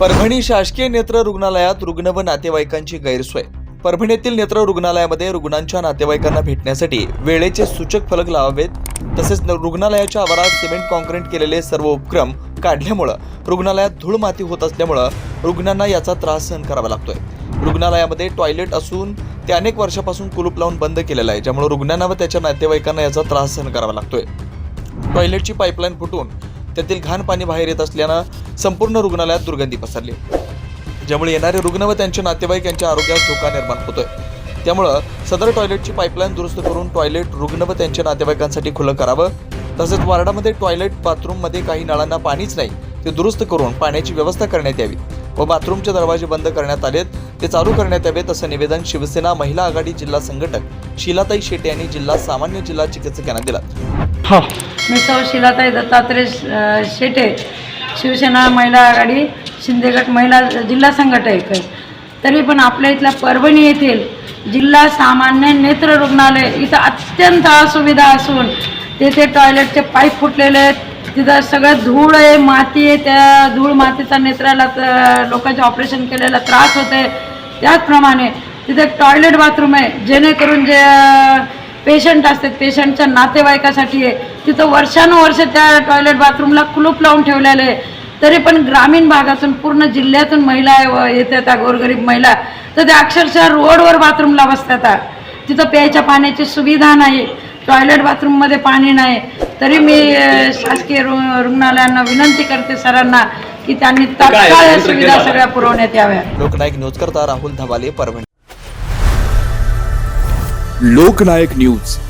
परभणी शासकीय नेत्र रुग्णालयात रुग्ण व नातेवाईकांची गैरसोय. परभणीतील नेत्र रुग्णालयामध्ये रुग्णांच्या नातेवाईकांना भेटण्यासाठी वेळेचे सूचक फलक लावावेत तसेच रुग्णालयाच्या आवारात सिमेंट कॉन्क्रीट केलेले सर्व उपक्रम काढल्यामुळं रुग्णालयात धूळ माती होत असल्यामुळं रुग्णांना याचा त्रास सहन करावा लागतोय. रुग्णालयामध्ये टॉयलेट असून ते अनेक वर्षापासून कुलूप लावून बंद केलेलं आहे ज्यामुळे रुग्णांना व त्याच्या नातेवाईकांना याचा त्रास सहन करावा लागतोय. टॉयलेटची पाईपलाईन फुटून त्यातील घाण पाणी बाहेर येत असल्यानं संपूर्ण रुग्णालयात दुर्गंधी पसरली. ज्यामुळे येणारे रुग्ण व त्यांचे नातेवाईक यांच्या आरोग्यास धोका निर्माण होतोय. त्यामुळं सदर टॉयलेटची पाईपलाईन दुरुस्त करून टॉयलेट रुग्ण व त्यांच्या नातेवाईकांसाठी खुलं करावं. तसेच वार्डामध्ये टॉयलेट बाथरूममध्ये काही नळांना पाणीच नाही ते दुरुस्त करून पाण्याची व्यवस्था करण्यात यावी व बाथरूमचे दरवाजे बंद करण्यात आलेत ते चालू करण्यात यावेत असं निवेदन शिवसेना महिला आघाडी जिल्हा संघटक शीलाताई शेटे यांनी जिल्हा सामान्य जिल्हा चिकित्सक यांना दिला. हो. मी सौ शिलाताई दत्तात्रय शेटे शिवसेना महिला आघाडी शिंदेगट महिला जिल्हा संघटक तरी पण आपल्या इथल्या परभणी येथील जिल्हा सामान्य नेत्र रुग्णालय इथं अत्यंत असुविधा असून तेथे टॉयलेटचे पाईप फुटलेले आहेत. तिथं सगळं धूळ आहे माती आहे. त्या धूळ मातीचा नेत्राला त- लोकांचे ऑपरेशन केलेला त्रास होते त्याचप्रमाणे तिथे एक टॉयलेट बाथरूम आहे. जेणेकरून जे पेशंट असतात पेशंटच्या नातेवाईकासाठी आहे. तिथं वर्षानुवर्ष त्या टॉयलेट बाथरूमला कुलूप लावून ठेवलेलं आहे. तरी पण ग्रामीण भागातून पूर्ण जिल्ह्यातून महिला येतात त्या गोरगरीब महिला. तर त्या अक्षरशः रोडवर बाथरूमला बसतात तिथं प्यायच्या पाण्याची सुविधा नाही टॉयलेट बाथरूममध्ये पाणी नाही. तरी मी शासकीय रु रुग्णालयांना विनंती करते सरांना की त्यांनी तात्काळ सुविधा सगळ्या पुरवण्यात याव्या लोकनायक न्यूज करता राहुल धबाले परभणी. लोकनायक न्यूज.